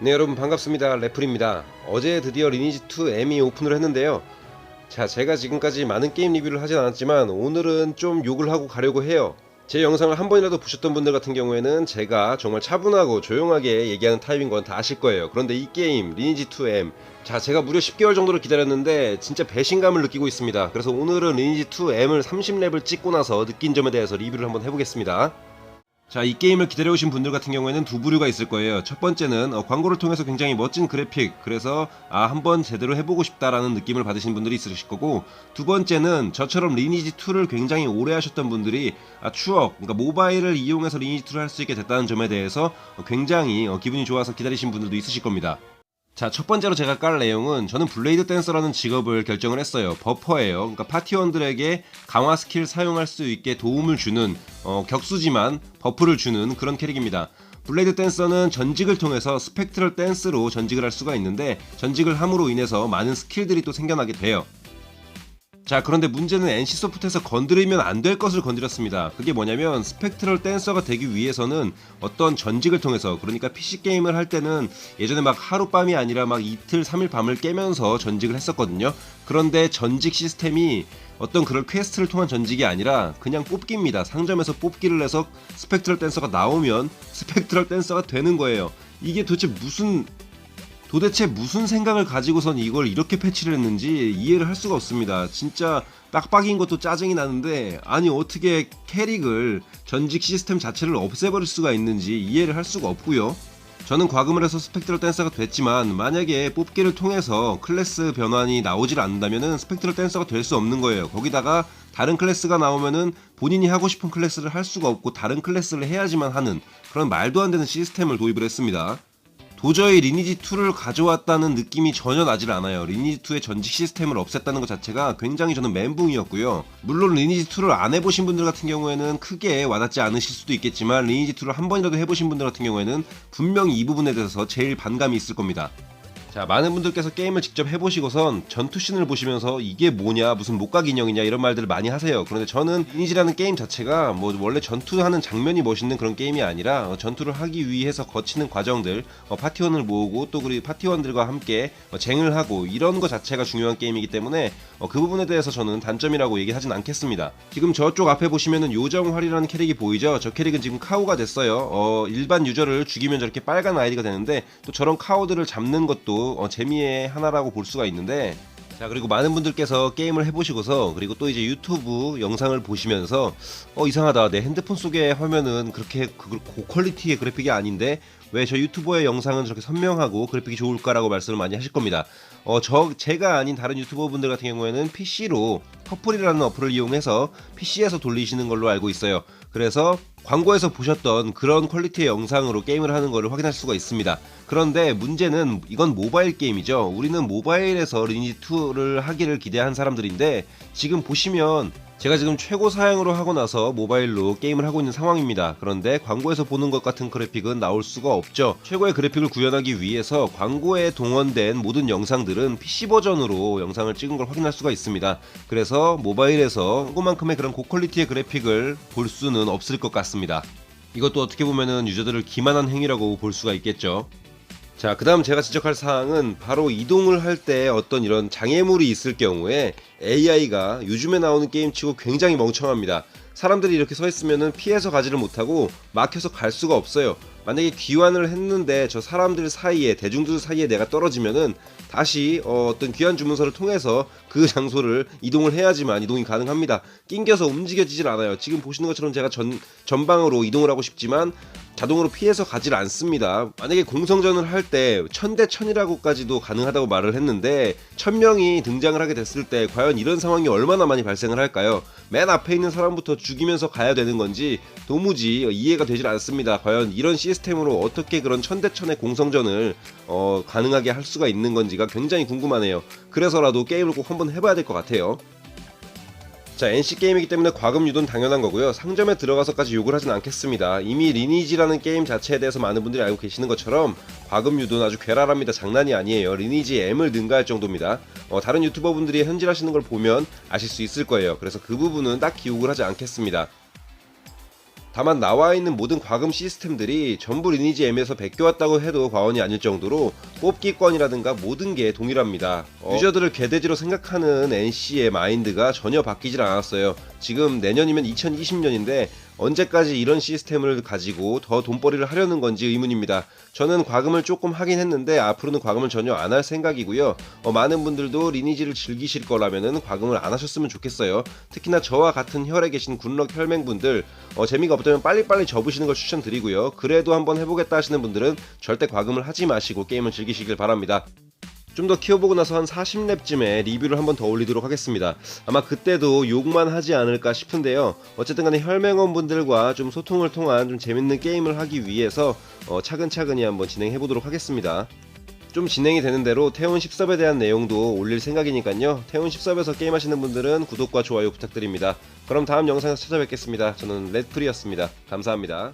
네 여러분 반갑습니다. 래플입니다. 어제 드디어 리니지2 M이 오픈을 했는데요. 자 제가 지금까지 많은 게임 리뷰를 하진 않았지만 오늘은 좀 욕을 하고 가려고 해요. 제 영상을 한 번이라도 보셨던 분들 같은 경우에는 제가 정말 차분하고 조용하게 얘기하는 타입인 건 다 아실 거예요. 그런데 이 게임 리니지2 M 자 제가 무려 10개월 정도를 기다렸는데 진짜 배신감을 느끼고 있습니다. 그래서 오늘은 리니지2 M을 30렙을 찍고 나서 느낀 점에 대해서 리뷰를 한번 해보겠습니다 자, 이 게임을 기다려오신 분들 같은 경우에는 두 부류가 있을 거예요. 첫 번째는 어, 광고를 통해서 굉장히 멋진 그래픽, 그래서 아, 한번 제대로 해보고 싶다라는 느낌을 받으신 분들이 있으실 거고, 두 번째는 저처럼 리니지2를 굉장히 오래 하셨던 분들이 아, 추억, 그러니까 모바일을 이용해서 리니지2를 할 수 있게 됐다는 점에 대해서 어, 굉장히 어, 기분이 좋아서 기다리신 분들도 있으실 겁니다. 자, 첫 번째로 제가 깔 내용은 저는 블레이드 댄서라는 직업을 결정을 했어요. 버퍼예요. 그러니까 파티원들에게 강화 스킬 사용할 수 있게 도움을 주는 어, 격수지만 버프를 주는 그런 캐릭입니다. 블레이드 댄서는 전직을 통해서 스펙트럴 댄스로 전직을 할 수가 있는데 전직을 함으로 인해서 많은 스킬들이 또 생겨나게 돼요. 자 그런데 문제는 NC소프트에서 건드리면 안 될 것을 건드렸습니다. 그게 뭐냐면 스펙트럴 댄서가 되기 위해서는 어떤 전직을 통해서 그러니까 PC 게임을 할 때는 예전에 막 하룻밤이 아니라 막 이틀 삼일 밤을 깨면서 전직을 했었거든요. 그런데 전직 시스템이 어떤 그런 퀘스트를 통한 전직이 아니라 그냥 뽑기입니다. 상점에서 뽑기를 해서 스펙트럴 댄서가 나오면 스펙트럴 댄서가 되는 거예요. 이게 도대체 무슨 도대체 무슨 생각을 가지고선 이걸 이렇게 패치를 했는지 이해를 할 수가 없습니다. 진짜 빡빡인 것도 짜증이 나는데 아니 어떻게 캐릭을 전직 시스템 자체를 없애버릴 수가 있는지 이해를 할 수가 없고요. 저는 과금을 해서 스펙트럴 댄서가 됐지만 만약에 뽑기를 통해서 클래스 변환이 나오질 않는다면은 스펙트럴 댄서가 될 수 없는 거예요. 거기다가 다른 클래스가 나오면은 본인이 하고 싶은 클래스를 할 수가 없고 다른 클래스를 해야지만 하는 그런 말도 안 되는 시스템을 도입을 했습니다. 도저히 리니지2를 가져왔다는 느낌이 전혀 나질 않아요. 리니지2의 전직 시스템을 없앴다는 것 자체가 굉장히 저는 멘붕이었고요. 물론 리니지2를 안 해보신 분들 같은 경우에는 크게 와닿지 않으실 수도 있겠지만 리니지2를 한 번이라도 해보신 분들 같은 경우에는 분명히 이 부분에 대해서 제일 반감이 있을 겁니다. 자, 많은 분들께서 게임을 직접 해보시고선 전투씬을 보시면서 이게 뭐냐, 무슨 목각 인형이냐 이런 말들을 많이 하세요. 그런데 저는 리니지라는 게임 자체가 뭐 원래 전투하는 장면이 멋있는 그런 게임이 아니라 어, 전투를 하기 위해서 거치는 과정들, 어, 파티원을 모으고 또 그리고 파티원들과 함께 어, 쟁을 하고 이런 거 자체가 중요한 게임이기 때문에 어, 그 부분에 대해서 저는 단점이라고 얘기하진 않겠습니다. 지금 저쪽 앞에 보시면은 요정활이라는 캐릭이 보이죠? 저 캐릭은 지금 카우가 됐어요. 어, 일반 유저를 죽이면 저렇게 빨간 아이디가 되는데 또 저런 카우들을 잡는 것도 어, 재미의 하나라고 볼 수가 있는데 자 그리고 많은 분들께서 게임을 해보시고서 그리고 또 이제 유튜브 영상을 보시면서 어 이상하다 내 핸드폰 속의 화면은 그렇게 그 고퀄리티의 그래픽이 아닌데 왜 저 유튜버의 영상은 저렇게 선명하고 그래픽이 좋을까라고 말씀을 많이 하실 겁니다. 어 저 제가 아닌 다른 유튜버 분들 같은 경우에는 PC로 퍼플이라는 어플을 이용해서 PC에서 돌리시는 걸로 알고 있어요. 그래서 광고에서 보셨던 그런 퀄리티의 영상으로 게임을 하는 것을 확인할 수가 있습니다. 그런데 문제는 이건 모바일 게임이죠. 우리는 모바일에서 리니지2를 하기를 기대한 사람들인데 지금 보시면 제가 지금 최고 사양으로 하고 나서 모바일로 게임을 하고 있는 상황입니다. 그런데 광고에서 보는 것 같은 그래픽은 나올 수가 없죠. 최고의 그래픽을 구현하기 위해서 광고에 동원된 모든 영상들은 PC 버전으로 영상을 찍은 걸 확인할 수가 있습니다. 그래서 모바일에서 그만큼의 그런 고퀄리티의 그래픽을 볼 수는 없을 것 같습니다. 이것도 어떻게 보면은 유저들을 기만한 행위라고 볼 수가 있겠죠. 자, 그 다음 제가 지적할 사항은 바로 이동을 할 때 어떤 이런 장애물이 있을 경우에 AI가 요즘에 나오는 게임치고 굉장히 멍청합니다. 사람들이 이렇게 서 있으면은 피해서 가지를 못하고 막혀서 갈 수가 없어요. 만약에 귀환을 했는데 저 사람들 사이에 대중들 사이에 내가 떨어지면은 다시 어, 떤 귀환 주문서를 통해서 그 장소를 이동을 해야지만 이동이 가능합니다. 낑겨서 움직여지질 않아요. 지금 보시는 것처럼 제가 전 전방으로 이동을 하고 싶지만 자동으로 피해서 가질 않습니다. 만약에 공성전을 할 때 천대 천이라고까지도 가능하다고 말을 했는데 천 명이 등장을 하게 됐을 때 과연 이런 상황이 얼마나 많이 발생을 할까요? 맨 앞에 있는 사람부터 죽이면서 가야 되는 건지 도무지 이해가 되질 않습니다. 과연 이런 시스템으로 어떻게 그런 천대천의 공성전을 어, 가능하게 할 수가 있는 건지가 굉장히 궁금하네요. 그래서라도 게임을 꼭 한번 해봐야 될 것 같아요. 자, NC 게임이기 때문에 과금 유도는 당연한 거고요. 상점에 들어가서까지 욕을 하진 않겠습니다. 이미 리니지라는 게임 자체에 대해서 많은 분들이 알고 계시는 것처럼 과금 유도는 아주 괴랄합니다. 장난이 아니에요. 리니지 M을 능가할 정도입니다. 어, 다른 유튜버 분들이 현질하시는 걸 보면 아실 수 있을 거예요. 그래서 그 부분은 딱히 욕을 하지 않겠습니다. 다만 나와 있는 모든 과금 시스템들이 전부 리니지 M에서 베껴왔다고 해도 과언이 아닐 정도로 뽑기권이라든가 모든 게 동일합니다. 어, 유저들을 개돼지로 생각하는 NC의 마인드가 전혀 바뀌질 않았어요. 지금 내년이면 2020년인데 언제까지 이런 시스템을 가지고 더 돈벌이를 하려는 건지 의문입니다. 저는 과금을 조금 하긴 했는데 앞으로는 과금을 전혀 안 할 생각이고요. 어, 많은 분들도 리니지를 즐기실 거라면은 과금을 안 하셨으면 좋겠어요. 특히나 저와 같은 혈에 계신 군럭 혈맹분들 어, 재미가 없다면 빨리빨리 접으시는 걸 추천드리고요. 그래도 한번 해보겠다 하시는 분들은 절대 과금을 하지 마시고 게임을 즐기시길 바랍니다. 좀 더 키워보고 나서 한 40렙쯤에 리뷰를 한번 더 올리도록 하겠습니다. 아마 그때도 욕만 하지 않을까 싶은데요. 어쨌든 간에 혈맹원 분들과 좀 소통을 통한 좀 재밌는 게임을 하기 위해서 어, 차근차근히 한번 진행해 보도록 하겠습니다. 좀 진행이 되는 대로 태운 10섭에 대한 내용도 올릴 생각이니까요. 태운 10섭에서 게임하시는 분들은 구독과 좋아요 부탁드립니다. 그럼 다음 영상에서 찾아뵙겠습니다. 저는 렛프리였습니다. 감사합니다.